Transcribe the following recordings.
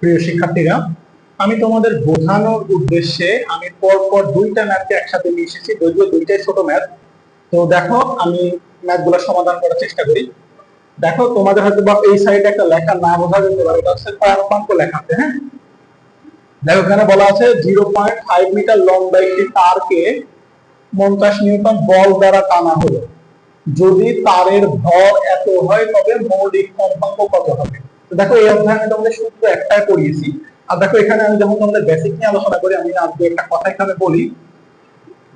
প্রিয় শিক্ষার্থীরা, আমি তোমাদের বোঝানোর উদ্দেশ্যে আমি পরপর দুইটা ম্যাথকে একসাথে নিয়ে এসেছি, যদিও দুইটাই ছোট ম্যাথ। তো দেখো, আমি ম্যাথগুলো সমাধান করার চেষ্টা করি। দেখো, তোমাদের হয়তো বা এই সাইডে একটা লেখা না বোঝা যেতে পারে, এটা হচ্ছে কম্পাঙ্ক লেখা হ্যাঁ? দেখো, এখানে বলা আছে জিরো পয়েন্ট ফাইভ মিটার লম্বা একটি তারকে পঞ্চাশ নিউটন বল দ্বারা টানা হলো। যদি তারের ভর এত হয়, তবে মৌলিক কম্পাঙ্ক কত হবে? দেখো, এই অধ্যায়ে আমি তোমাদের সূত্র একটাই পড়িয়েছি। আর দেখো, এখানে আমি যখন তোমাদের বেসিক নিয়ে আলোচনা করি, আমি আজকে একটা কথা এখানে বলি।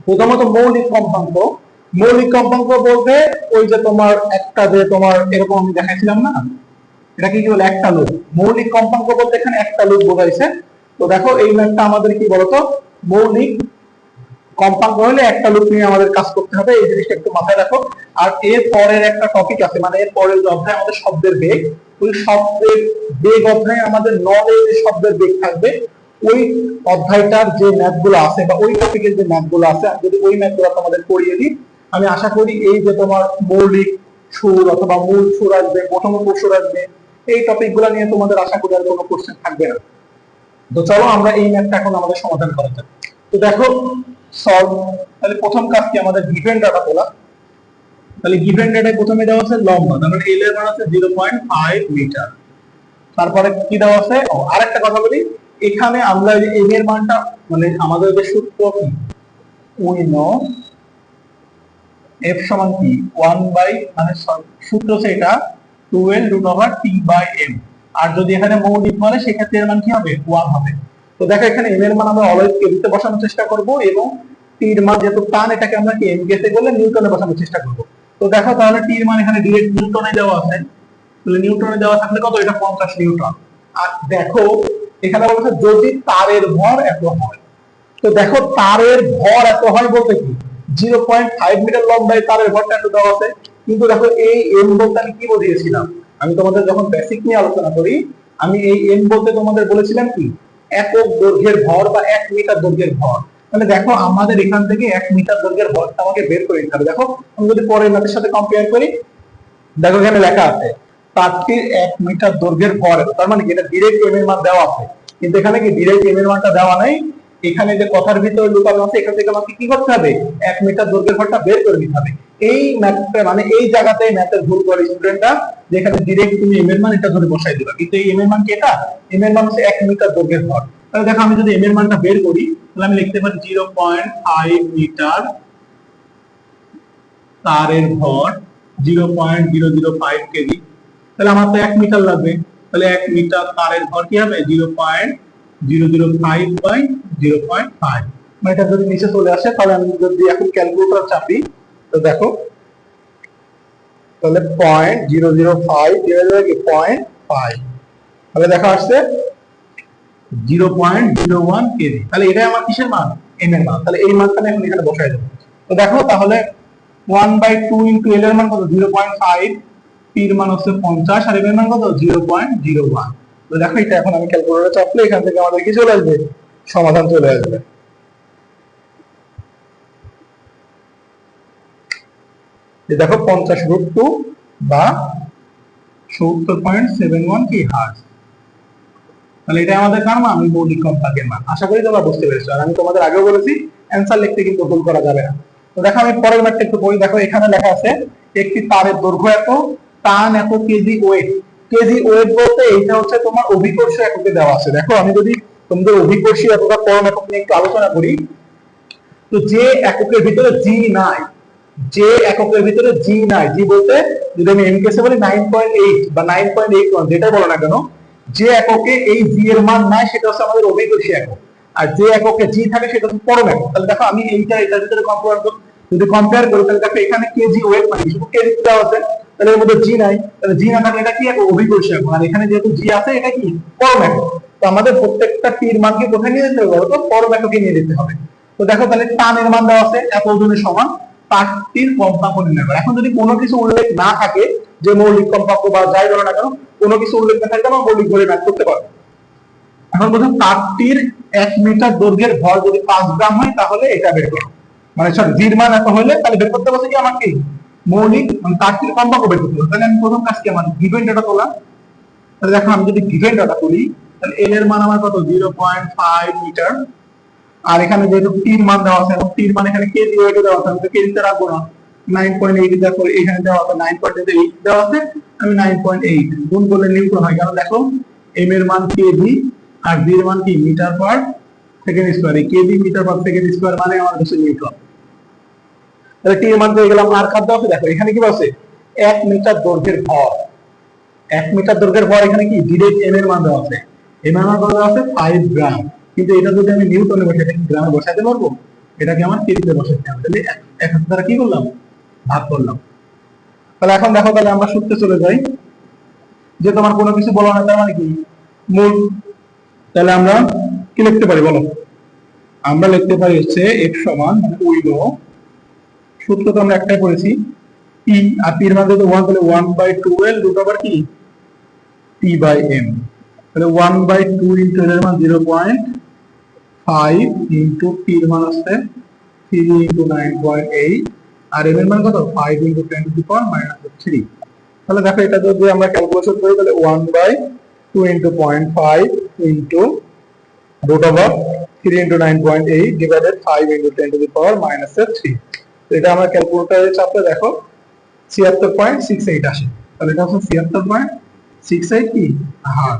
প্রথমত মৌলিক কম্পাঙ্ক। মৌলিক কম্পাঙ্ক বলতে ওই যে তোমার একটা যে তোমার, এরকম আমি দেখাইছিলাম না? এটা কি বলে? একটা লুপ মৌলিক কম্পাঙ্ক বলতে এখানে একটা লুপ বোঝাইছে। তো দেখো, এই ম্যাথটা আমাদের কি বলতো? মৌলিক কম্পাঙ্ক হলে একটা লুপ নিয়ে আমাদের কাজ করতে হবে, এই জিনিসটা একটু মাথায় রাখো। আর এর পরের একটা টপিক আছে মানে এর পরের অধ্যায় আমাদের শব্দের বেগ, ওই শব্দের বেগ অধ্যায়ে আমাদের নলে যে শব্দের বেগ থাকবে, ওই অধ্যায়টার যে ম্যাথগুলো আছে বা ওই টপিকের যে ম্যাথগুলো আছে যদি ওই ম্যাথগুলো তোমাদের পড়িয়ে দিই, আমি আশা করি এই যে তোমার মৌলিক সুর অথবা মূল সুর আসবে প্রথম সুর আসবে, এই টপিকগুলো নিয়ে তোমাদের আশা করি আর কোনো কোশ্চেন থাকবে না। তো চলো আমরা এই ম্যাথটা এখন আমাদের সমাধান করা যাক। তো দেখো সলভ তাহলে প্রথম কাজ কি আমাদের গিভেন ডাটা তোলা? তাহলে গিভেন প্রথমে দেওয়া আছে লম্বা, তার মানে এল এর মান আছে 0.5 মিটার তারপরে কি দেওয়া আছে? ও, আরেকটা কথা বলি, এখানে আমরা এম এর মানটা মানে আমাদের যে সূত্র কি? উই নো এফ সমান কি? 1 বাই মানে সূত্র হচ্ছে এটা 12 root over T by M আর যদি এখানে মৌলিক বলে সেক্ষেত্রে এর মান কি হবে? 1 হবে। তো দেখো, এখানে এম এর মান আমরা অলওয়েজ কেবিতে বসানোর চেষ্টা করব এবং টির মান যেহেতু টান এটাকে আমরা কি এম গেতে করলে নিউটনে বসানোর চেষ্টা করব। তো দেখো, তাহলে টির মান এখানে ডিরেক্ট নিউটনে দেওয়া আছে। তাহলে নিউটনে দেওয়া থাকলে কত? এটা 50 নিউটন আর দেখো, এখানে বলছে যদি তারের ভর এত হয়। তো দেখো, তারের ভর এত হয় বলতে কি? 0.5 মিটার লম্বায় তারের ভরটা এত দেওয়া আছে। কিন্তু দেখো, এই এম বলতে আমি কি বুঝিয়েছিলাম? আমি তোমাদের যখন বেসিক নিয়ে আলোচনা করি, আমি এই এম বলতে তোমাদের বলেছিলাম কি? একক দৈর্ঘ্যের ভর বা এক মিটার দৈর্ঘ্যের ভর। তাহলে দেখো আমাদের এখান থেকে এক মিটার দৈর্ঘ্যের ভরটা আমাকে বের করে নিতে হবে। দেখো, আমি যদি পরের ম্যাথের সাথে কম্পেয়ার করি, দেখো এখানে লেখা আছে তারটির এক মিটার দৈর্ঘ্যের ভর। তার মানে এটা ডিরেক্ট এম এর মান দেওয়া আছে। কিন্তু এখানে কি ডিরেক্ট এম এর মানটা দেওয়া নাই? এখানে যে কথার ভিতরে লুকানো আছে, এখান থেকে আমাকে কি করতে হবে? এক মিটার দৈর্ঘ্যের ভরটা বের করে নিতে হবে। এই ম্যাথটা মানে এই জায়গাতে ম্যাথের ভুল করে স্টুডেন্টরা যেখানে ডিরেক্ট তুমি এম এর মান এটা ধরে বসাই দিবা। কিন্তু এই এম এর মান কি এটা? এম এর মান হচ্ছে এক মিটার দৈর্ঘ্যের ভর তাহলে দেখো আমি যদি এম এর মানটা বের করি, তাহলে আমি লিখতে পারি জিরো পয়েন্ট ফাইভ মিটার তারের ভর zero point zero zero five KG. তাহলে আমার তো এক মিটার লাগবে। তাহলে এক মিটার তারের ভর কি হবে? Zero point zero zero five by zero point five মানে এটা যদি নিচে চলে আসে, তাহলে আমি যদি এখন ক্যালকুলেটর চাপি তো দেখো, তাহলে পয়েন্ট জিরো জিরো ফাইভ কি পয়েন্ট ফাইভ তাহলে দেখা আসছে zero point zero one KG. তাহলে এটাই আমার কিসের মান? এম এর মান। তাহলে এই এখন এখানে বসাই দেবো। তো দেখো, তাহলে one by two into L এর মান কত? জিরো পয়েন্ট ফাইভ পির মান হচ্ছে পঞ্চাশ আর এম এর মান কত? জিরো পয়েন্ট জিরো ওয়ান তো দেখো, এটা এখন আমি ক্যালকুলেটরে চাপলে এখান থেকে আমাদের কি চলে আসবে? সমাধান চলে আসবে। এই দেখো পঞ্চাশ রুট টু বা সত্তর পয়েন্ট সেভেন ওয়ান কি হার্স তাহলে এটা আমাদের কার মান? ওই মৌলিক কম্পাঙ্কের মান। আশা করি তোমরা বুঝতে পেরেছ। আর আমি তোমাদের আগেও বলেছি অ্যান্সার লিখতে কিন্তু ভুল করা যাবে না। তো দেখো আমি পরের ম্যাথটা একটু বলি দেখো এখানে লেখা আছে, একটি তারের দৈর্ঘ্য এত, টান এত কেজি ওয়েট কেজি ওয়েট বলতে এইটা হচ্ছে তোমার অভিকর্ষ এককে দেওয়া আছে। দেখো আমি যদি তোমাদের অভিকর্ষী এতটা পরম একক নিয়ে একটু আলোচনা করি, তো যে এককের ভিতরে জি নাই যে এককের ভিতরে জি নাই। জি বলতে যদি আমি এম কেসে বলি নাইন পয়েন্ট এইট বা নাইন পয়েন্ট এইট ওয়ান যেটা বলো না কেন যে এককে এই জি এর মান নাই, সেটা হচ্ছে আমাদের অভিকর্ষী একক। আর যে এককে জি থাকে, সেটা হচ্ছে পরম একক। তাহলে দেখো, আমি এইটা, এটার ভিতরে কম্পেয়ার করি যদি কম্পেয়ার করি, তাহলে দেখো, এখানে কেজি ওয়েট মানে শুধু কেজি দেওয়া আছে, তাহলে এর মধ্যে জি নাই। তাহলে জি না থাকলে এটা কি একক? অভিকর্ষী একক। আর এখানে যেহেতু জি আছে, এটা কি? পরম একক। তো আমাদের প্রত্যেকটা টির মানকে কোথায় নিয়ে যেতে হবে বলতো পরম এককে নিয়ে যেতে হবে। তো দেখো, তাহলে টানের মান দেওয়া আছে এত ওজনের সমান। তারটির কম্পাঙ্ক নির্ণয় করা। এখন যদি কোনো কিছু উল্লেখ না থাকে যে মৌলিক কম্পাঙ্ক বা যাই বলো না কেন, কোনো কিছু উল্লেখ না থাকলে আমরা মৌলিক ধরে ম্যাথ করতে পারব। এখন বলছেন তারটির এক মিটার দৈর্ঘ্যের ভর যদি পাঁচ গ্রাম হয়, তাহলে এটা বের করো। মানে সরি জির মান এত হলে তাহলে বের করতে বলছে কি আমাকে মৌলিক মানে তারটির কম্পাঙ্ক বের করতে হবে তাহলে আমি প্রথম কাজ কি আমার গিভেন ডাটা তোলা। তাহলে দেখো আমি যদি গিভেন ডাটা তুলি, তাহলে এল এর মান আমার কত? জিরো পয়েন্ট ফাইভ মিটার আর এখানে যেহেতু টির মান দেওয়া আছে এবং মান এখানে কেজি ওয়েটে দেওয়া আছে, আমি তো রাখব না। নাইন পয়েন্ট এইট দেখো এখানে দেওয়া আছে নাইন পয়েন্ট এইট দেওয়া আছে, আমি নাইন পয়েন্ট এইট গুণ করলে নিউটন হয় কারণ দেখো এম এর মান কেজি আর বি এর মান কি? মিটার পার সেকেন্ড স্কোয়ার এই KG metre per second square মানে আমার নিউটন তাহলে টি এর মান পেয়ে গেলাম, আর খাদ্য আছে? দেখো, এখানে কি বলছে এক মিটার দৈর্ঘ্যের ভর। এক মিটার দৈর্ঘ্যের ভর এখানে কি? ডিরেক্ট এম এর মান দেওয়া আছে। এম এর মান দেওয়া আছে? ফাইভ গ্রাম কিন্তু এটা যদি আমি নিউটনে বসে এটা গ্রামে বসাতে পারব? এটাকে আমার কেজিতে বসাতে হবে। তাহলে এক- হাজার দ্বারা কি করলাম? ভাগ করলাম। তাহলে এখন দেখো তাহলে আমরা সূত্রে চলে যাই। যে তোমার কোনো কিছু বলা না তার মানে কি? মূল। তাহলে আমরা কি লিখতে পারি বলো? আমরা লিখতে পারি হচ্ছে এক্স সমান মানে উইডো সূত্র তো আমরা একটাই পড়েছি। টি আর টির মান যদি ওয়ান তাহলে one by two twelve root over কি? টি বাই এম তাহলে ওয়ান বাই টু ইন্টু এর মান জিরো পয়েন্ট ফাইভ ইন্টু টির মান হচ্ছে three into nine point eight আর এম এর মান কত? Five into ten power minus three তাহলে দেখো এটা যদি আমরা ক্যালকুলেশন করি, তাহলে one by two into point five into over 3 into 9.8 divided 5 into 10 to the power minus 3 তো এটা আমরা ক্যালকুলেটরে চাপলে দেখো 76.68 আসে। তাহলে এটা হচ্ছে 76.68 কি? হ্যাঁ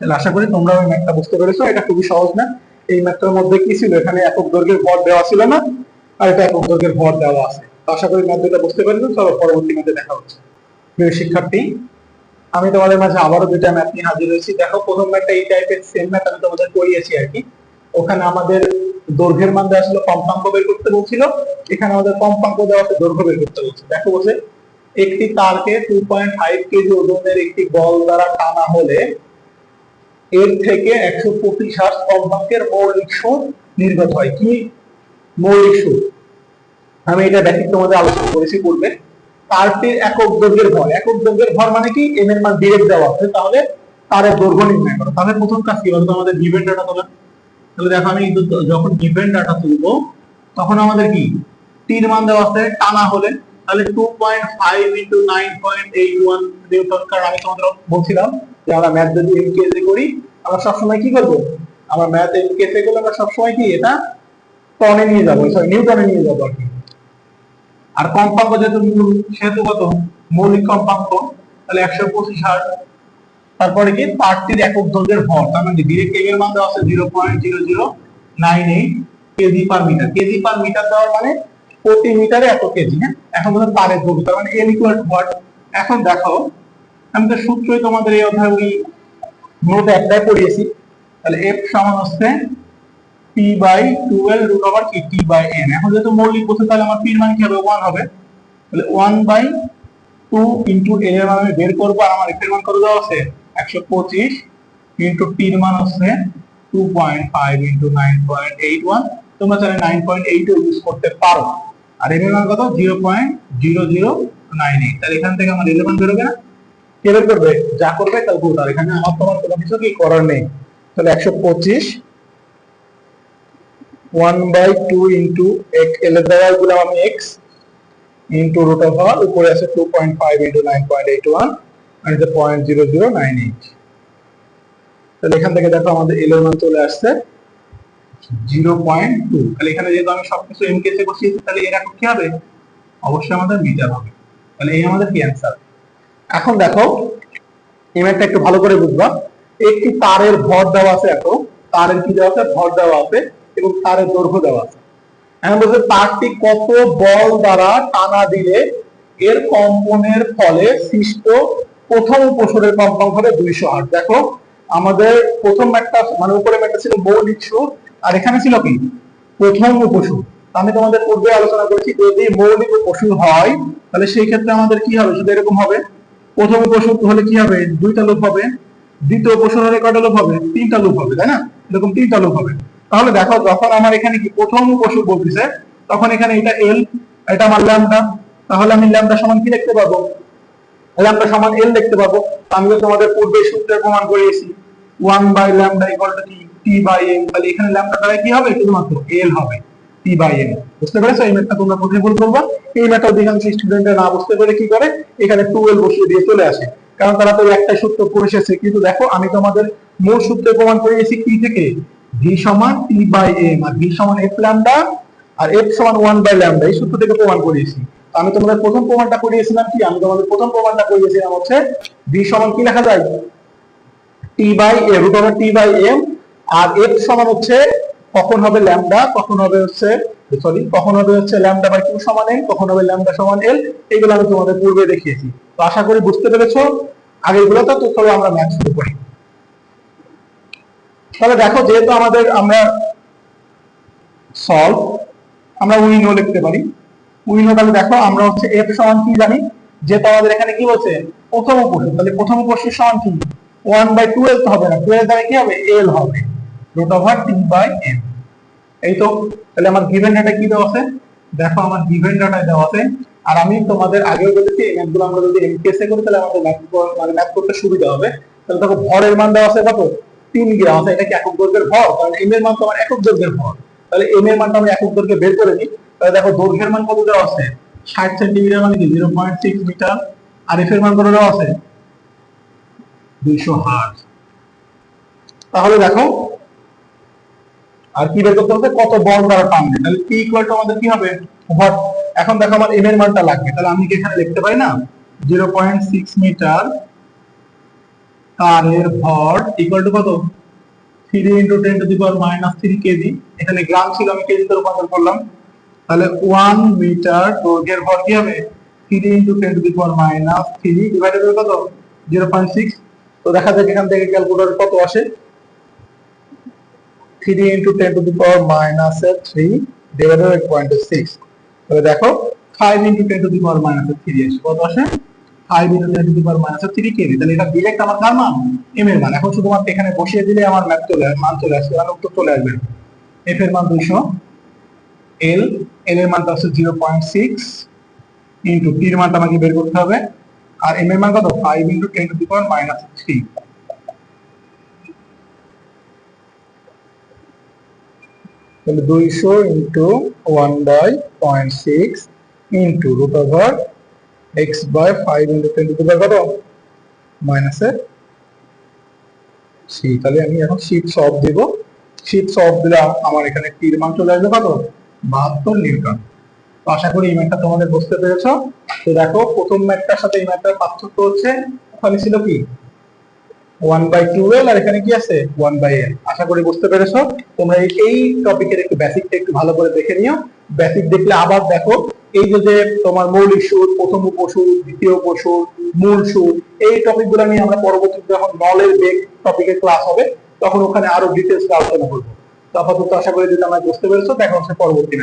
তাহলে আশা করি তোমরা ওই ম্যাথটা বুঝতে পেরেছ। এটা খুবই সহজ না এই ম্যাথটার মধ্যে কি ছিল? এখানে একক দৈর্ঘ্যের ভর দেওয়া ছিল না, আর এটা একক দৈর্ঘ্যের ভর দেওয়া আছে। আশা করি ম্যাথ দুটো বুঝতে পেরেছ। চলো পরবর্তী ম্যাথে দেখা হচ্ছে। প্রিয় শিক্ষার্থী, আমি তোমাদের মাঝে আবারও দুইটা ম্যাথ নিয়ে হাজির হয়েছি। দেখো, প্রথম ম্যাথটা এই টাইপের সেম ম্যাথ আমি তোমাদের করিয়েছি আর কি। ওখানে আমাদের দৈর্ঘ্যের মান দেওয়া ছিল কম্পাঙ্ক বের করতে বলছিল। এখানে আমাদের কম্পাঙ্ক দেওয়া আছে, দৈর্ঘ্য বের করতে বলছে। দেখো বলছে একটি তারকে টু পয়েন্ট ফাইভ কেজি ওজনের একটি বল দ্বারা টানা হলে এর থেকে একশো পঁচিশ হার্স কম্পাঙ্কের মৌলিক সুদ নির্গত হয়। কি? মৌলিক সুদ আমি এটা ব্যাটিক তোমাদের আলোচনা করেছি পূর্বে। তারটির একক দৈর্ঘ্যের ভর। একক দৈর্ঘ্যের ভর মানে কি? এম এর মান ডিরেক্ট দেওয়া। তাহলে তারের দৈর্ঘ্য নির্ণয় করো। তাহলে প্রথম কাজ কি? বলতো আমাদের ডাটা তোলা। তাহলে দেখো আমি যখন গিভেন ডাটা তুলবো, তখন আমাদের কি? টির মান দেওয়া আছে, টানা হলে। তাহলে two point five into nine point eight one আমি তোমাদের বলছিলাম যে আমরা ম্যাথ যদি এম কেসে করি, আমরা সবসময় কি করব? আমরা ম্যাথ এম কেসে করলে আমরা সবসময় কি এটা টনে নিয়ে যাব সরি নিউটনে নিয়ে যাব আর কি। আর কম্পাঙ্ক যেহেতু সেহেতু কত? মৌলিক কম্পাঙ্ক, তাহলে একশো পঁচিশ হার্ট তারপরে কি? পার্টির একক দৈর্ঘ্যের ভর, তার মানে ডিরেক্ট এর মান দেওয়া আছে zero point zero zero nine eight KG per metre KG per metre দেওয়ার মানে প্রতি মিটারে এত কেজি হ্যাঁ? এখন ধরো তারের দৈর্ঘ্য তার মানে এন ইকুয়াল টু এখন দেখো আমি তো সূত্রই তোমাদের এই অধ্যায় ওই নোটে একটাই পড়িয়েছি তাহলে এফ সমান হচ্ছে P by twelve root over কি টি বাই এন এখন যেহেতু মৌলিক বস্তু, তাহলে আমার পির মান কি হবে? ওয়ান হবে। তাহলে ওয়ান বাই টু ইন্টু এর মান আমি বের করব, আর আমার এফ এর মান কত দেওয়া আছে? একশো পঁচিশ ইন্টু টির মান হচ্ছে two point five into nine point eight one তোমরা চাইলে নাইন পয়েন্ট এইট ইউজ করতে পারো। আর এর মান কত? Zero point zero zero nine eight তাহলে এখান থেকে আমার ইলেভেন বেরোবে না। বের করবে? যা করবে এখানে আমার তোমার কোনো কিছু কি করার নেই। তাহলে একশো পঁচিশ one by two into L এর দ্বারা আমি এক্স ইন্টু রুট অফ আর উপরে আছে two point five into nine point eight one আর এটা point zero zero nine eight তাহলে এখান থেকে দেখো আমাদের মান চলে আসছে জিরো পয়েন্ট টু তাহলে এখানে যেহেতু আমি সবকিছু এম বসিয়েছি, তাহলে এর এখন কি হবে? অবশ্যই আমাদের মিটার হবে। তাহলে এই আমাদের কি অ্যান্সার এখন দেখো, এই একটু ভালো করে বুঝবা। একটি তারের ভর দেওয়া আছে এত তারের কি দেওয়া আছে? ভর দেওয়া আছে এবং তারের দৈর্ঘ্য দেওয়া আছে। এখন বলছে তারটি কত বল দ্বারা টানা দিলে এর কম্পনের ফলে সৃষ্ট প্রথম উপসরের কম্পাঙ্ক হবে দুইশো আট। দেখো, আমাদের প্রথম একটা মানে উপরে একটা ছিল মৌলিক সুর, আর এখানে ছিল কি? প্রথম উপসুর। আমি তোমাদের পূর্বে আলোচনা করেছি, যদি মৌলিক উপসুর হয়, তাহলে সেই ক্ষেত্রে আমাদের কি হবে? শুধু এরকম হবে। প্রথম উপসুর হলে কি হবে? দুইটা লুপ হবে, দ্বিতীয় উপসুর হলে কয়টা লুপ হবে? তিনটা লুপ হবে, তাই না? এরকম তিনটা লুপ হবে। তাহলে দেখো, যখন আমার এখানে কি প্রথম উপসুর বলতেছে, তখন এখানে এটা এল এটা আমার ল্যামডা তাহলে আমি ল্যামডা সমান কি দেখতে পাবো? ল্যামডা সমান এল দেখতে পাবো। আমি তো তোমাদের পূর্বে সূত্রে প্রমাণ করিয়েছি one by lambda equal to T by M তাহলে এখানে ল্যামডা দ্বারা কি হবে? শুধুমাত্র এল হবে। টি বাই এম বুঝতে পেরেছ? এই ম্যাথটা তোমরা কোথায় ভুল করবা? এই ম্যাথটা অধিকাংশ স্টুডেন্টরা না বুঝতে পেরে কি করে? এখানে টুয়েলভ বসিয়ে দিয়ে চলে আসে। কারণ তারা তো একটা সূত্র করে এসেছে কিন্তু দেখো, আমি তোমাদের মূল সূত্রে প্রমাণ করে এসেছি কি থেকে? ভি সমান টি বাই এম আর ভি সমান এফ ল্যামডা আর এফ সমান ওয়ান বাই ল্যামডা এই সূত্র থেকে প্রমাণ করিয়েছি। আমি তোমাদের প্রথম প্রমাণটা করিয়েছিলাম কি? আমি তোমাদের প্রথম প্রমাণটা করিয়েছিলাম হচ্ছে ভি সমান কি লেখা যায়? T by A root over T by M R F সমান হচ্ছে কখন হবে ল্যামডা? কখন হবে হচ্ছে সরি কখন হবে হচ্ছে ল্যামডা বাই টু সমান এল কখন হবে ল্যামডা সমান এল এগুলো আমি তোমাদের পূর্বে দেখিয়েছি। তো আশা করি বুঝতে পেরেছ? আগেরগুলো তো চলো আমরা ম্যাথ শুরু করি। তাহলে দেখো, যেহেতু আমাদের আমরা সলভ আমরা উইনো লিখতে পারি। উইনো তাহলে দেখো, আমরা হচ্ছে এফ সমান কি জানি? যেহেতু আমাদের এখানে কি বলছে? প্রথম উপসু তাহলে প্রথম উপসু সমান কি? ওয়ান বাই টুয়েলভ হবে না। টুয়েলভ দ্বারা কি হবে? এল হবে। Root over T by M এই তো, তাহলে আমার গিভেন ডাটা কি দেওয়া আছে? দেখো আমার গিভেন ডাটা দেওয়া আছে। আর আমি তোমাদের আগেও বলেছি, এই ম্যাথগুলো আমরা যদি এমপিএসএ করি, তাহলে আমাদের ম্যাথ মানে ম্যাথ করতে সুবিধা হবে। তাহলে দেখো, ভরের মান দেওয়া আছে কত? তিন গ্রাম আছে। এটা কি একক দৈর্ঘ্যের ভর? কারণ এম এর মান তো আমার একক দৈর্ঘ্যের ভর। তাহলে এম এর মানটা আমি একক দৈর্ঘ্যে বের করে নিই। তাহলে দেখো, দৈর্ঘ্যের মান কত দেওয়া আছে? ষাট সেন্টিমিটার মানে কি? জিরো পয়েন্ট সিক্স মিটার আর এফ এর মান কত দেওয়া আছে? দুইশো হার্জ তাহলে দেখো আর কি বের করতে হবে? কত বল দ্বারা টানবে তাহলে পি ইকুয়াল টু আমাদের কি হবে? ভর এখন দেখো আমার এম এর মানটা লাগবে। তাহলে আমি কি এখানে লিখতে পারি না? জিরো পয়েন্ট সিক্স মিটার তারের ভর ইকুয়াল টু কত? Three into ten to the power minus three KG এখানে গ্রাম ছিল, আমি কেজি কেজিতে রূপান্তর করলাম। তাহলে ওয়ান মিটার দৈর্ঘ্যের ভর কি হবে? Three into ten to the power minus three divided by কত? জিরো পয়েন্ট সিক্স তো দেখা যাক এখান থেকে ক্যালকুলেটর কত আসে। Three into ten to the power minus three divided by point six তাহলে দেখো five into ten to the power minus three আসে কত আসে? Five into ten to the power minus three KG তাহলে এটা ডিরেক্ট আমার কার মান এম এর মান। এখন শুধুমাত্র এখানে বসিয়ে দিলে আমার ম্যাথ চলে আসবে মান চলে আসবে আমার উত্তর চলে আসবে। এফ এর মান দুইশো এল এল এর মানটা হচ্ছে জিরো পয়েন্ট সিক্স ইন্টু টির মানটা আমাকে বের করতে হবে। আর এম এর মান কত? Five into ten to the power minus three তাহলে দুইশো into one by point six into root over X by five into ten to কত? মাইনাসের সি। তাহলে আমি এখন শীট সব দিব। শীট সব দিলে আমার এখানে টির মান চলে আসবে কত? বাহাত্তর নিউটন। আশা করি এই ম্যাথটা তোমাদের বুঝতে পেরেছ। তো দেখো, প্রথম ম্যাথটার সাথে এই ম্যাথটার পার্থক্য হচ্ছে, ওখানে ছিল কি? বাই টুয়েলভ আর এখানে কি আছে? বাই এল আশা করি বুঝতে তোমরা এই- টপিকের একটু বেসিকটা একটু ভালো করে দেখে নিও। বেসিক দেখলে আবার দেখো, এই যে তোমার মৌলিক সুর, প্রথম উপসুর, দ্বিতীয় উপসুর, মূল সুর, এই টপিকগুলো নিয়ে আমরা পরবর্তীতে যখন নলের বেগ টপিকের ক্লাস হবে, তখন ওখানে আরও ডিটেলস আলোচনা করব। আপাতত আশা করি যদি আমরা বুঝতে পেরেছ, দেখা হচ্ছে পরবর্তী